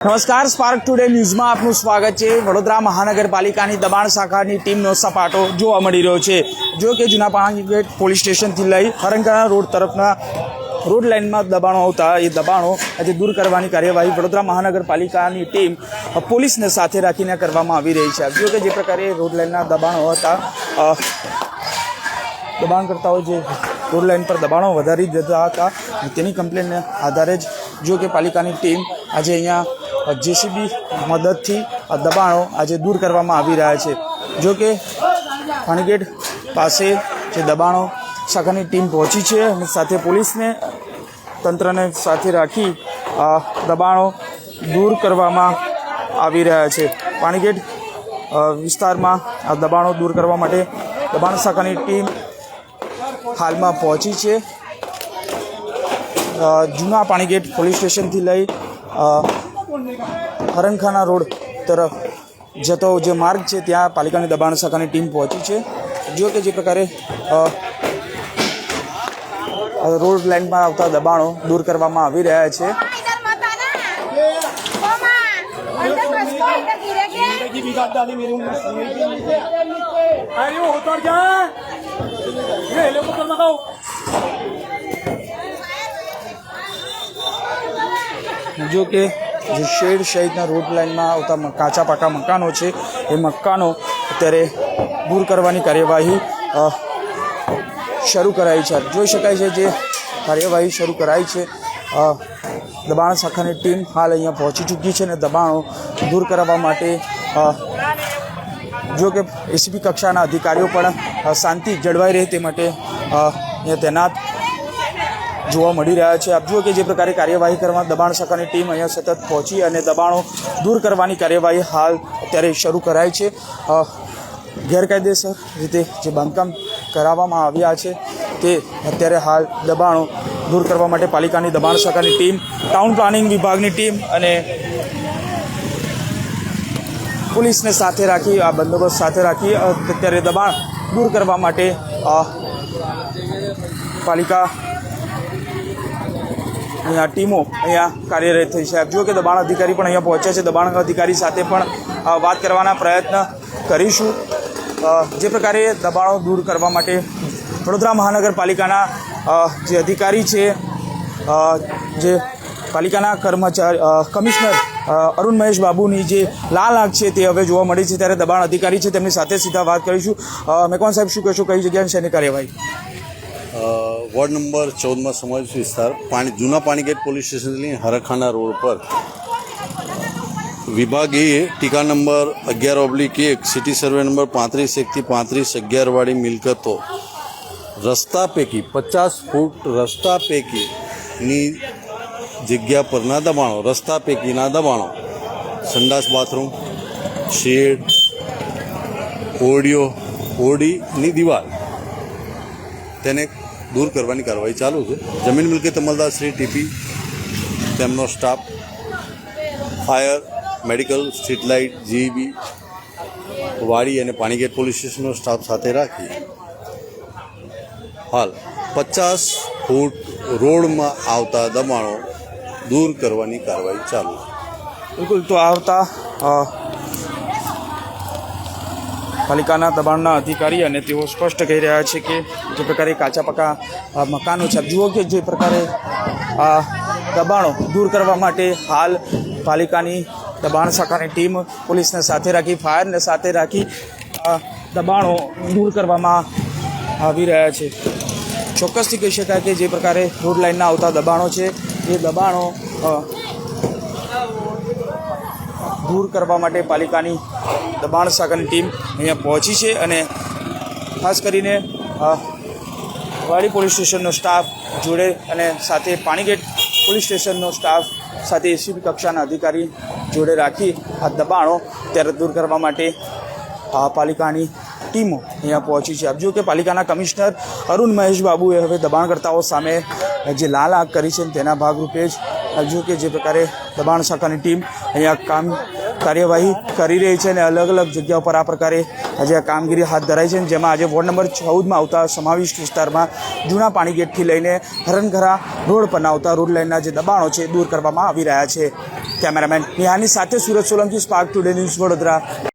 નમસ્કાર spark today ન્યૂઝમાં આપનું સ્વાગત છે. વડોદરા મહાનગરપાલિકાની દબાણ શાખાની ટીમનો સપાટો જોવા મળી રહ્યો છે. જો કે જૂના પાણીગેટ પોલીસ સ્ટેશનથી લઈ હરંગણા રોડ તરફના રોડ લાઇનમાં દબાણો આવતા એ દબાણો આજે દૂર કરવાની કાર્યવાહી વડોદરા મહાનગરપાલિકાની ટીમ પોલીસને સાથે રાખીને કરવામાં આવી રહી છે. જો કે જે પ્રકારે રોડ લાઇનના દબાણો હતા દબાણકર્તાઓ જે રોડ લાઇન પર દબાણો વધારી દીધા હતા, તેની કમ્પ્લેનને આધારે જ જો કે પાલિકાની ટીમ આજે અહીંયા જેસીબી મદદથી આ દબાણો આજે દૂર કરવામાં આવી રહ્યા છે. જો કે ફણગેટ પાસે જે દબાણો શાખાની ટીમ પહોંચી છે અને સાથે પોલીસને તંત્રને સાથે રાખી આ દબાણો દૂર કરવામાં આવી રહ્યા છે. પાણીગેટ વિસ્તારમાં આ દબાણો દૂર કરવા માટે દબાણ શાખાની ટીમ હાલમાં પહોંચી છે. જૂના પાણીગેટ પોલીસ સ્ટેશનથી લઈ હરણખાના રોડ તરફ જતો જે માર્ગ છે, ત્યાં પાલિકાની દબાણ શાખાની ટીમ પહોંચી છે. જો કે જે પ્રકારે રોડ લાઇનમાં આવતા દબાણો દૂર કરવામાં આવી રહ્યા છે. જો કે જે શેડ સહિતના રોડ લાઇનમાં આવતા કાચા પાકા મકાનો છે, એ મકાનો અત્યારે દૂર કરવાની કાર્યવાહી શરૂ કરાઈ છે. જોઈ શકાય છે જે કાર્યવાહી શરૂ કરાઈ છે દબાણ શાખાની ટીમ હાલ અહીંયા પહોંચી ચૂકી છે અને દબાણો દૂર કરવા માટે જો કે એસીપી કક્ષાના અધિકારીઓ પણ શાંતિ જળવાઈ રહે તે માટે અહીંયા તૈનાત જોવા મળી રહ્યા છે. આપ જુઓ કે જે પ્રકારે કાર્યવાહી કરવા દબાણ શાખાની ટીમ અહીંયા સતત પહોંચી અને દબાણો દૂર કરવાની કાર્યવાહી હાલ અત્યારે શરૂ કરાઈ છે. ગેરકાયદેસર રીતે જે બાંધકામ કરાવવામાં આવ્યા છે તે અત્યારે હાલ દબાણો દૂર કરવા માટે પાલિકાની દબાણ શાખાની ટીમ, ટાઉન પ્લાનિંગ વિભાગની ટીમ અને પોલીસને સાથે રાખી, આ બંદોબસ્ત સાથે રાખી અત્યારે દબાણ દૂર કરવા માટે પાલિકા અહીંયા ટીમો અહીંયા કાર્યરત થઈ છે. જુઓ કે દબાણ અધિકારી પણ અહીંયા પહોંચ્યા છે. દબાણ અધિકારી સાથે પણ વાત કરવાના પ્રયત્ન કરીશું. જે પ્રકારે દબાણો દૂર કરવા માટે વડોદરા મહાનગરપાલિકાના જે અધિકારી છે જે પાલિકાના કર્મચારી કમિશનર અરુણ મહેશ બાબુની જે લાલ આંખ છે તે હવે જોવા મળી છે. ત્યારે દબાણ અધિકારી છે તેમની સાથે સીધા વાત કરીશું. મેકવાન સાહેબ, શું કહેશો? કઈ જગ્યાએ એની કાર્યવાહી? વોર્ડ નંબર ચૌદમાં સમાવેશ વિસ્તાર. પાણી, જૂના પાણીગેટ પોલીસ સ્ટેશનથી લઈને હરખાના રોડ પર. વિભાગ ટીકા નંબર અગિયાર ઓબ્લિક એક, સિટી સર્વે નંબર પાંત્રીસ એકથી પાંત્રીસ અગિયારવાળી મિલકતો. રસ્તા પૈકી, પચાસ ફૂટ રસ્તા પૈકીની જગ્યા પરના દબાણો, રસ્તા પૈકીના દબાણો. સંડાસ બાથરૂમ, શેડ, ઓડિયો, ઓડીની દિવાલ. તેને દૂર કરવાની કાર્યવાહી ચાલુ છે. જમીન મિલકત અમલદાર શ્રી ટીપી તેમનો staff, fire, medical, street light, GEB, Wadi અને પાણીગેટ પોલીસ સ્ટેશનનો સ્ટાફ સાથે રાખી હાલ પચાસ ફૂટ રોડમાં આવતા દબાણો દૂર કરવાની કાર્યવાહી ચાલુ બિલકુલ, તો આવતા પાલિકાના દબાણના અધિકારી અને તેઓ સ્પષ્ટ કહી રહ્યા છે કે જે પ્રકારે કાચા પાકા મકાનો છે. જુઓ કે જે પ્રકારે આ દબાણો દૂર કરવા માટે હાલ પાલિકાની દબાણ શાખાની ટીમ પોલીસને સાથે રાખી, ફાયરને સાથે રાખી દબાણો દૂર કરવામાં આવી રહ્યા છે. ચોક્કસથી કહી શકાય કે જે પ્રકારે રોડ લાઇનના આવતા દબાણો છે, એ દબાણો દૂર કરવા માટે પાલિકાની દબાણ શાખાની ટીમ અહીંયા પહોંચી છે અને ખાસ કરીને વાડી પોલીસ સ્ટેશનનો સ્ટાફ જોડે અને સાથે પાણીગેટ પોલીસ સ્ટેશનનો સ્ટાફ સાથે એસીપી કક્ષાના અધિકારી જોડે રાખી આ દબાણો ત્યારે દૂર કરવા માટે પાલિકાની ટીમો અહીંયા પહોંચી છે. આપ જુઓ કે પાલિકાના કમિશનર અરુણ મહેશ બાબુએ હવે દબાણકર્તાઓ સામે જે લાલ આગ કરી છે તેના ભાગરૂપે જ આપ જુઓ કે જે પ્રકારે દબાણ શાખાની ટીમ અહીંયા કામ કાર્યવાહી કરી રહી છે અને અલગ અલગ જગ્યાઓ પર આ પ્રકારે આજે આ કામગીરી હાથ ધરાઈ છે જેમાં આજે વોર્ડ નંબર ચૌદમાં આવતા સમાવિષ્ટ વિસ્તારમાં જૂના પાણી ગેટથી લઈને હરણઘરા રોડ પરના આવતા રોડ લાઇનના જે દબાણો છે દૂર કરવામાં આવી રહ્યા છે. કેમેરામેન નિહાની સાથે Surat Solanki Spark Today News Vadodara.